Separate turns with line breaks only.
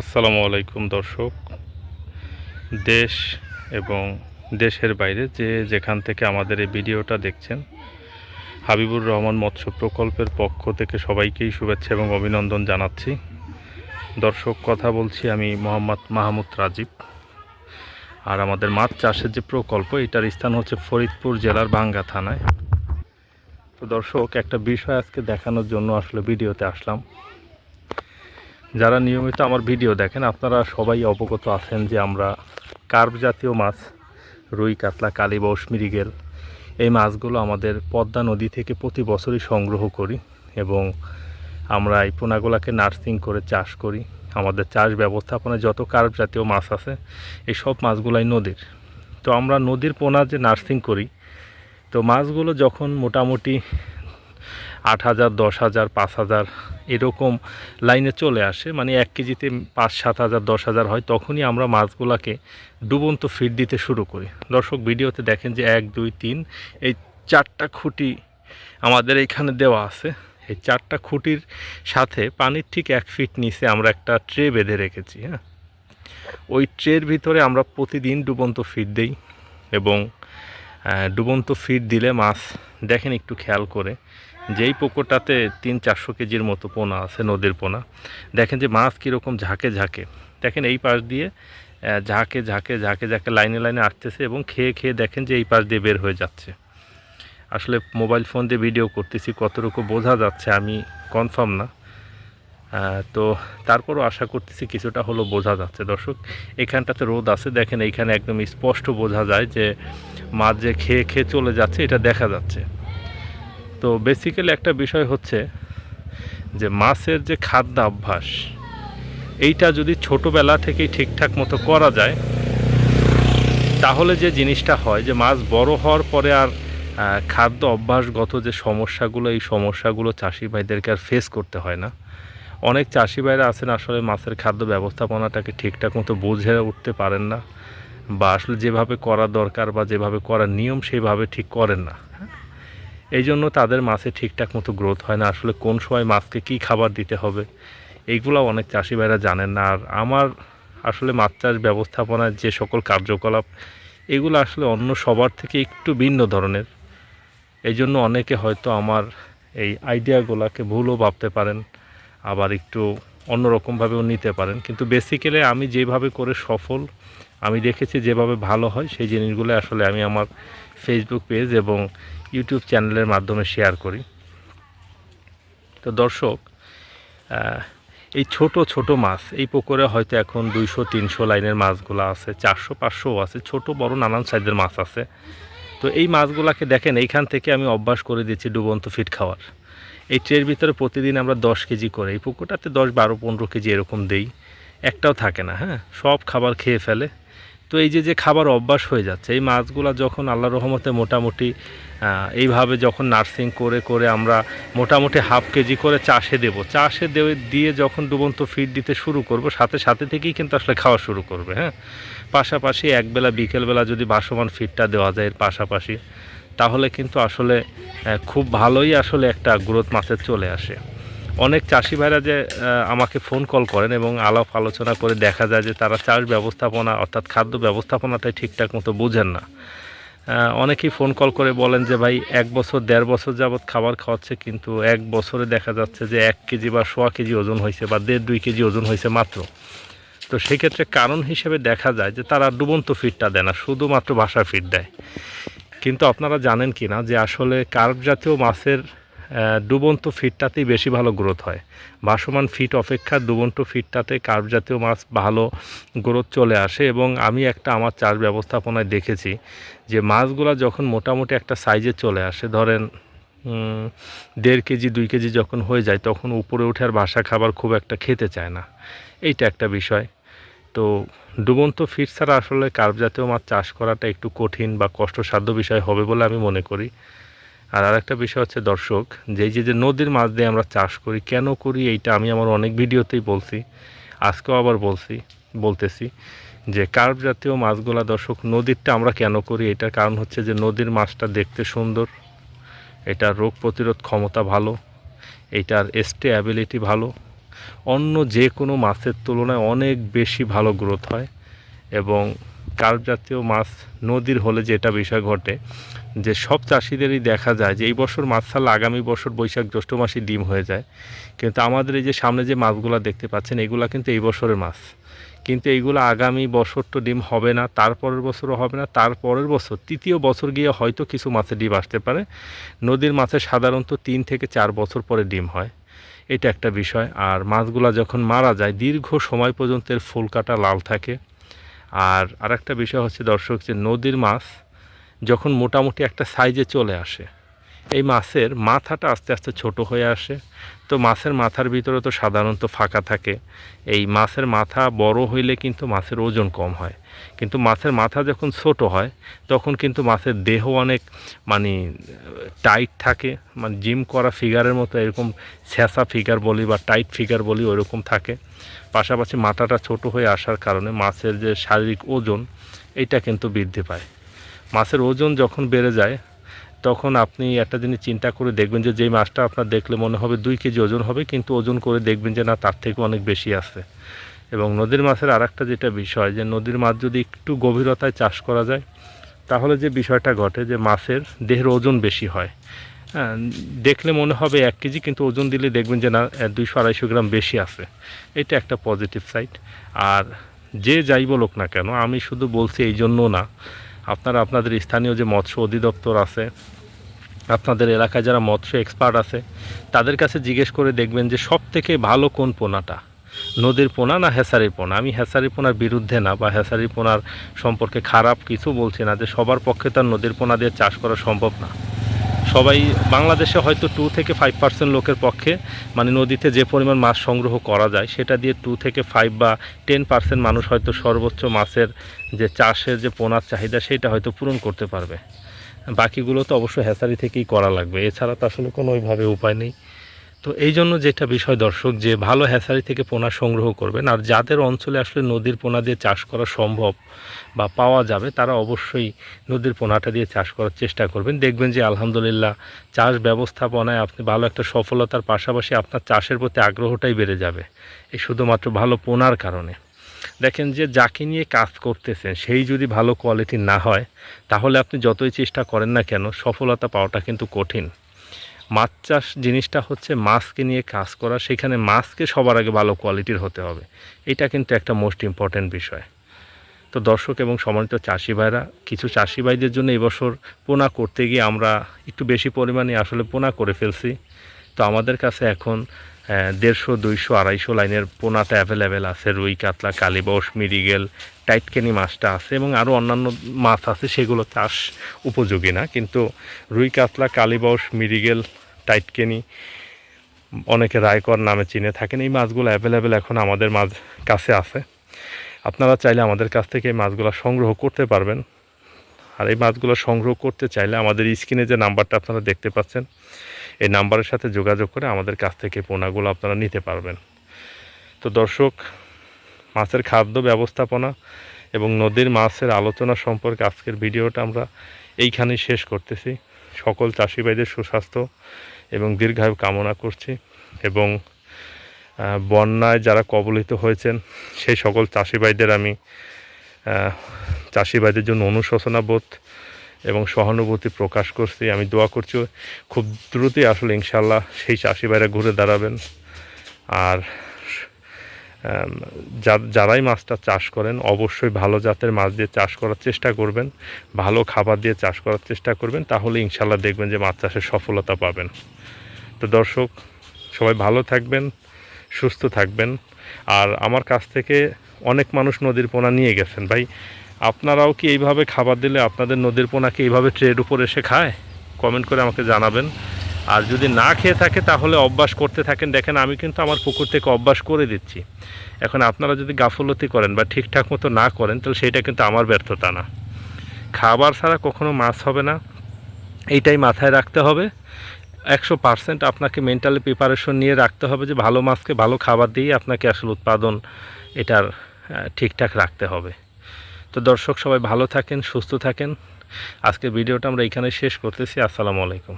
আসসালামু আলাইকুম, দর্শক। দেশ এবং দেশের বাইরে যে যেখান থেকে আমাদের এই ভিডিওটা দেখছেন, হাবিবুর রহমান মৎস্য প্রকল্পের পক্ষ থেকে সবাইকেই শুভেচ্ছা এবং অভিনন্দন জানাচ্ছি। দর্শক, কথা বলছি আমি মোহাম্মদ মাহমুদ রাজীব। আর আমাদের মাছ চাষের যে প্রকল্প, এটার স্থান হচ্ছে ফরিদপুর জেলার ভাঙ্গা থানায়। তো দর্শক, একটা বিষয় আজকে দেখানোর জন্য আসলে ভিডিওতে আসলাম। যারা নিয়মিত আমার ভিডিও দেখেন, আপনারা সবাই অবগত আছেন যে আমরা কার্প জাতীয় মাছ, রুই, কাতলা কালীবাউস মৃগেল এই মাছগুলো আমাদের পদ্মা নদী থেকে প্রতি বছরই সংগ্রহ করি এবং আমরা এই পোনাগুলোকে নার্সিং করে চাষ করি। আমাদের চাষ ব্যবস্থাপনায় যত কার্প জাতীয় মাছ আছে, এই সব মাছগুলাই নদীর। তো আমরা নদীর পোনা যে নার্সিং করি, তো মাছগুলো যখন মোটামুটি আট হাজার, দশ হাজার, পাঁচ হাজার এরকম লাইনে চলে আসে। মানে এক কেজিতে পাঁচ, সাত হাজার, দশ হাজার হয়, তখনই আমরা মাছগুলোকে ডুবন্ত ফিড দিতে শুরু করি। দর্শক, ভিডিওতে দেখেন যে এক, দুই, তিন, এই চারটা খুঁটি আমাদের এইখানে দেওয়া আছে। এই চারটা খুঁটির সাথে পানির ঠিক এক ফিট নিচে আমরা একটা ট্রে বেঁধে রেখেছি হ্যাঁ? ওই ট্রের ভিতরে আমরা প্রতিদিন ডুবন্ত ফিড দিই এবং ডুবন্ত ফিড দিলে মাছ, দেখেন একটু খেয়াল করে যেই পুকুরটাতে তিন চারশো কেজির মতো পোনা আছে, নদীর পোনা, দেখেন যে মাছ কীরকম ঝাঁকে ঝাঁকে। দেখেন এই পাশ দিয়ে ঝাঁকে ঝাঁকে ঝাঁকে ঝাঁকে লাইনে লাইনে আসতেছে এবং খেয়ে খেয়ে দেখেন যে এই পাশ দিয়ে বের হয়ে যাচ্ছে। আসলে মোবাইল ফোন দিয়ে ভিডিও করতেছি, কতটুকু বোঝা যাচ্ছে আমি কনফার্ম না। তো তারপরও আশা করতেছি কিছুটা হলো বোঝা যাচ্ছে। দর্শক, এখানটাতে রোদ আছে, দেখেন এইখানে একদম স্পষ্ট বোঝা যায় যে মাছ যে খেয়ে খেয়ে চলে যাচ্ছে, এটা দেখা যাচ্ছে। তো বেসিক্যালি একটা বিষয় হচ্ছে যে মাছের যে খাদ্য অভ্যাস এইটা যদি ছোটোবেলা থেকেই ঠিকঠাক মতো করা যায়, তাহলে যে জিনিসটা হয় যে মাছ বড় হওয়ার পরে আর খাদ্য অভ্যাসগত যে সমস্যাগুলো, এই সমস্যাগুলো চাষি ভাইদেরকে আর ফেস করতে হয় না। অনেক চাষি ভাইরা আছেন আসলে মাছের খাদ্য ব্যবস্থাপনাটাকে ঠিকঠাক মতো বুঝে উঠতে পারেন না বা আসলে যেভাবে করা দরকার বা যেভাবে করার নিয়ম সেইভাবে ঠিক করেন না। এই জন্য তাদের মাছে ঠিকঠাক মতো গ্রোথ হয় না। আসলে কোন সময় মাছকে কী খাবার দিতে হবে এইগুলো অনেক চাষি ভাইরা জানেন না। আর আমার আসলে মাছ চাষ ব্যবস্থাপনার যে সকল কার্যকলাপ, এগুলো আসলে অন্য সবার থেকে একটু ভিন্ন ধরনের। এই জন্য অনেকে হয়তো আমার এই আইডিয়াগুলোকে ভুলও ভাবতে পারেন, আবার একটু অন্যরকমভাবেও নিতে পারেন। কিন্তু বেসিক্যালি আমি যেভাবে করে সফল, আমি দেখেছি যেভাবে ভালো হয়, সেই জিনিসগুলো আসলে আমি আমার ফেসবুক পেজ এবং ইউটিউব চ্যানেলের মাধ্যমে শেয়ার করি। তো দর্শক এই ছোট ছোট মাছ, এই পুকুরে হয়তো এখন দুইশো, তিনশো লাইনের মাছগুলো আছে, চারশো পাঁচশোও আছে, ছোট, বড়, নানান সাইজের মাছ আছে। তো এই মাছগুলোকে দেখেন, এইখান থেকে আমি অভ্যাস করে দিচ্ছি ডুবন্ত ফিট খাওয়ার। এই ট্রের ভিতরে প্রতিদিন আমরা দশ কেজি করে, এই পুকুরটাতে দশ, বারো, পনেরো কেজি এরকম দেই। একটাও থাকে না হ্যাঁ? সব খাবার খেয়ে ফেলে। তো এই যে যে খাবার অভ্যাস হয়ে যাচ্ছে, এই মাছগুলো যখন আল্লাহ রহমতে মোটামুটি এইভাবে যখন নার্সিং করে করে আমরা মোটামুটি হাফ কেজি করে চাষে দেব। চাষে দেবে দিয়ে যখন ডুবন্ত ফিড দিতে শুরু করব, সাথে সাথে থেকেই কিন্তু আসলে খাওয়া শুরু করবে হ্যাঁ? পাশাপাশি একবেলা, বিকেলবেলা যদি ভাসমান ফিডটা দেওয়া যায় এর পাশাপাশি, তাহলে কিন্তু আসলে খুব ভালোই আসলে একটা গ্রোথ মাছের চলে আসে। অনেক চাষি ভাইরা যে আমাকে ফোন কল করেন এবং আলাপ আলোচনা করে দেখা যায় যে তারা চাষ ব্যবস্থাপনা অর্থাৎ খাদ্য ব্যবস্থাপনাটাই ঠিকঠাক মতো বুঝেন না। অনেকেই ফোন কল করে বলেন যে, ভাই, এক বছর, দেড় বছর যাবৎ খাবার খাওয়াচ্ছে, কিন্তু এক বছরে দেখা যাচ্ছে যে এক কেজি বা সোয়া কেজি ওজন হয়েছে বা দেড়, দুই কেজি ওজন হয়েছে মাত্র। তো সেক্ষেত্রে কারণ হিসেবে দেখা যায় যে, তারা ডুবন্ত ফিডটা দেয় না, শুধুমাত্র বাসা ফিড দেয়। কিন্তু আপনারা জানেন কি না যে, আসলে কার্প জাতীয় মাছের ডুবন্ত ফিডটাতেই বেশি ভালো গ্রোথ হয়। ভাসমান ফিট অপেক্ষা ডুবন্ত ফিডটাতে কার্প জাতীয় মাছ ভালো গ্রোথ চলে আসে এবং আমি একটা আমার চাষ ব্যবস্থাপনায় দেখেছি যে মাছগুলো যখন মোটামুটি একটা সাইজে চলে আসে, ধরেন দেড় কেজি, দুই কেজি যখন হয়ে যায়, তখন উপরে উঠে আর বাসা খাবার খুব একটা খেতে চায় না। এইটা একটা বিষয়। তো ডুবন্ত ফিট ছাড়া আসলে কার্প জাতীয় মাছ চাষ করাটা একটু কঠিন বা কষ্টসাধ্য বিষয় হবে বলে আমি মনে করি। আর আরেকটা বিষয় হচ্ছে দর্শক যে যে যে নদীর মাছ দিয়ে আমরা চাষ করি, কেন করি এইটা আমি আমার অনেক ভিডিওতেই বলছি, আজকেও আবার বলছি, বলতেছি যে কার্ভ জাতীয় মাছগুলা দর্শক, নদীরটা আমরা কেন করি? এটার কারণ হচ্ছে যে নদীর মাছটা দেখতে সুন্দর, এটার রোগ প্রতিরোধ ক্ষমতা ভালো, এটার স্টে অ্যাবিলিটি ভালো, অন্য যে কোনো মাছের তুলনায় অনেক বেশি ভালো গ্রোথ হয় এবং কার্ভ জাতীয় মাছ নদীর হলে যেটা বিষয় ঘটে যে সব চাষিদেরই দেখা যায় যে এই বছর মাছ ছাড়লে আগামী বছর বৈশাখ জ্যৈষ্ঠ মাসে ডিম হয়ে যায়। কিন্তু আমাদের এই যে সামনে যে মাছগুলো দেখতে পাচ্ছেন, এগুলা কিন্তু এই বছরের মাছ। কিন্তু এইগুলো আগামী বছর তো ডিম হবে না, তারপরের বছরও হবে না, তারপরের বছর, তৃতীয় বছর গিয়ে হয়তো কিছু মাছের ডিম আসতে পারে। নদীর মাছে সাধারণত তিন থেকে চার বছর পরে ডিম হয়। এটা একটা বিষয়। আর মাছগুলা যখন মারা যায়, দীর্ঘ সময় পর্যন্ত এর ফুল কাটা লাল থাকে। আর আরেকটা বিষয় হচ্ছে দর্শক, যে নদীর মাছ যখন মোটামুটি একটা সাইজে চলে আসে, এই মাছের মাথাটা আস্তে আস্তে ছোট হয়ে আসে। তো মাছের মাথার ভিতরে তো সাধারণত ফাঁকা থাকে। এই মাছের মাথা বড় হইলে কিন্তু মাছের ওজন কম হয়। কিন্তু মাছের মাথা যখন ছোট হয়, তখন কিন্তু মাছের দেহ অনেক মানে টাইট থাকে। মানে জিম করা ফিগারের মতো এরকম ছ্যাঁচা ফিগার বলি বা টাইট ফিগার বলি ওইরকম থাকে। পাশাপাশি মাথাটা ছোট হয়ে আসার কারণে মাছের যে শারীরিক ওজন এটা কিন্তু বৃদ্ধি পায়। মাছের ওজন যখন বেড়ে যায়, তখন আপনি একটা জিনিস চিন্তা করে দেখবেন যে, যেই মাছটা আপনার দেখলে মনে হবে দুই কেজি ওজন হবে, কিন্তু ওজন করে দেখবেন যে, না, তার থেকে অনেক বেশি আছে। এবং নদীর মাছের আর যেটা বিষয়, যে নদীর মাছ যদি একটু গভীরতায় চাষ করা যায়, তাহলে যে বিষয়টা ঘটে যে, মাছের দেহের ওজন বেশি হয়। হ্যাঁ দেখলে মনে হবে এক কেজি, কিন্তু ওজন দিলে দেখবেন যে, না, দুইশো আড়াইশো গ্রাম বেশি আছে। এটা একটা পজিটিভ সাইড। আর যে যাই বলুক না কেন, আমি শুধু বলছি এই জন্য না আপনারা আপনাদের স্থানীয় যে মৎস্য অধিদপ্তর আছে, আপনাদের এলাকায় যারা মৎস্য এক্সপার্ট আছে, তাদের কাছে জিজ্ঞেস করে দেখবেন যে সব থেকে ভালো কোন পোনাটা? নদীর পোনা না হেসারির পোনা? আমি হেসারি পোনার বিরুদ্ধে না বা হেসারি পোনার সম্পর্কে খারাপ কিছু বলছি না যে সবার পক্ষে তার নদীর পোনা দিয়ে চাষ করা সম্ভব না। সবাই বাংলাদেশে হয়তো টু থেকে ফাইভ পার্সেন্ট লোকের পক্ষে মানে নদীতে যে পরিমাণ মাছ সংগ্রহ করা যায়, সেটা দিয়ে টু থেকে ফাইভ বা টেন পার্সেন্ট মানুষ হয়তো সর্বোচ্চ মাছের যে চাষের যে পোনার চাহিদা, সেটা হয়তো পূরণ করতে পারবে। বাকিগুলো তো অবশ্যই হ্যাচারি থেকেই করা লাগবে। এছাড়া তো আসলে কোনো ওইভাবে উপায় নেই। তো এই জন্য যেটা বিষয় দর্শক, যে ভালো হ্যাচারি থেকে পোনা সংগ্রহ করবেন, আর যাদের অঞ্চলে আসলে নদীর পোনা দিয়ে চাষ করা সম্ভব বা পাওয়া যাবে, তারা অবশ্যই নদীর পোনাটা দিয়ে চাষ করার চেষ্টা করবেন। দেখবেন যে আলহামদুলিল্লাহ চাষ ব্যবস্থাপনায় আপনি ভালো একটা সফলতার পাশাপাশি আপনার চাষের প্রতি আগ্রহটাই বেড়ে যাবে, এই শুধুমাত্র ভালো পোনার কারণে। দেখেন যে যাকে নিয়ে কাজ করতেছেন, সেই যদি ভালো কোয়ালিটি না হয়, তাহলে আপনি যতই চেষ্টা করেন না কেন, সফলতা পাওয়াটা কিন্তু কঠিন। মাছ চাষ জিনিসটা হচ্ছে মাছকে নিয়ে কাজ করা, সেখানে মাছকে সবার আগে ভালো কোয়ালিটির হতে হবে। এটা কিন্তু একটা মোস্ট ইম্পর্ট্যান্ট বিষয়। তো দর্শক এবং সম্মানিত চাষি ভাইরা, কিছু চাষি ভাইদের জন্য এবছর পোনা করতে গিয়ে আমরা একটু বেশি পরিমাণে আসলে পোনা করে ফেলছি। তো আমাদের কাছে এখন দেড়শো, দুইশো, আড়াইশো লাইনের পোনাতে অ্যাভেলেবেল আছে রুই, কাতলা কালীবস মিরিগেল টাইটকেনি মাছটা আছে এবং আরও অন্যান্য মাছ আছে সেগুলো চাষ উপযোগী না। কিন্তু রুই, কাতলা কালীবস মিরিগেল টাইটকেনি অনেকে রায়কর নামে চিনে থাকেন। এই মাছগুলো অ্যাভেলেবেল এখন আমাদের মাছ কাছে আছে। আপনারা চাইলে আমাদের কাছ থেকে এই মাছগুলো সংগ্রহ করতে পারবেন। আর এই মাছগুলো সংগ্রহ করতে চাইলে আমাদের স্ক্রিনে যে নাম্বারটা আপনারা দেখতে পাচ্ছেন এই নাম্বারের সাথে যোগাযোগ করে আমাদের কাছ থেকে পোনাগুলো আপনারা নিতে পারবেন। তো দর্শক, মাছের খাদ্য ব্যবস্থাপনা এবং নদীর মাছের আলোচনা সম্পর্কে আজকের ভিডিওটা আমরা এইখানেই শেষ করতেছি। সকল চাষি ভাইদের সুস্বাস্থ্য এবং দীর্ঘায়ু কামনা করছি এবং বন্যায় যারা কবলিত হয়েছেন, সেই সকল চাষি ভাইদের আমি চাষি ভাইদের জন্য অনুশোচনা বোধ এবং সহানুভূতি প্রকাশ করছি। আমি দোয়া করছি খুব দ্রুতই আসলে ইনশাল্লাহ সেই চাষি ভাইরা ঘুরে দাঁড়াবেন। আর যারাই মাছটা চাষ করেন, অবশ্যই ভালো জাতের মাছ দিয়ে চাষ করার চেষ্টা করবেন। ভালো খাবার দিয়ে চাষ করার চেষ্টা করবেন, তাহলে ইনশাল্লাহ দেখবেন যে মাছ চাষের সফলতা পাবেন। তো দর্শক, সবাই ভালো থাকবেন, সুস্থ থাকবেন। আর আমার কাছ থেকে অনেক মানুষ নদীর পোনা নিয়ে গেছেন। ভাই আপনারাও কি এইভাবে খাবার দিলে আপনাদের নদীর পোনা কি এইভাবে ট্রেড উপর এসে খায়? কমেন্ট করে আমাকে জানাবেন। আর যদি না খেয়ে থাকে তাহলে অভ্যাস করতে থাকেন। দেখেন, আমি কিন্তু আমার পুকুর থেকে অভ্যাস করে দিচ্ছি। এখন আপনারা যদি গাফলতি করেন বা ঠিকঠাক মতো না করেন, তাহলে সেটা কিন্তু আমার ব্যর্থতা না। খাবার ছাড়া কখনো মাছ হবে না। এইটাই মাথায় রাখতে হবে। একশো পার্সেন্ট আপনাকে মেন্টালি প্রিপারেশন নিয়ে রাখতে হবে যে ভালো মাছকে ভালো খাবার দিয়েই আপনাকে আসলে উৎপাদন এটার ঠিকঠাক রাখতে হবে। তো দর্শক সবাই ভালো থাকেন, সুস্থ থাকেন। আজকের ভিডিওটা আমরা এখানে শেষ করতেছি। আসসালামু আলাইকুম।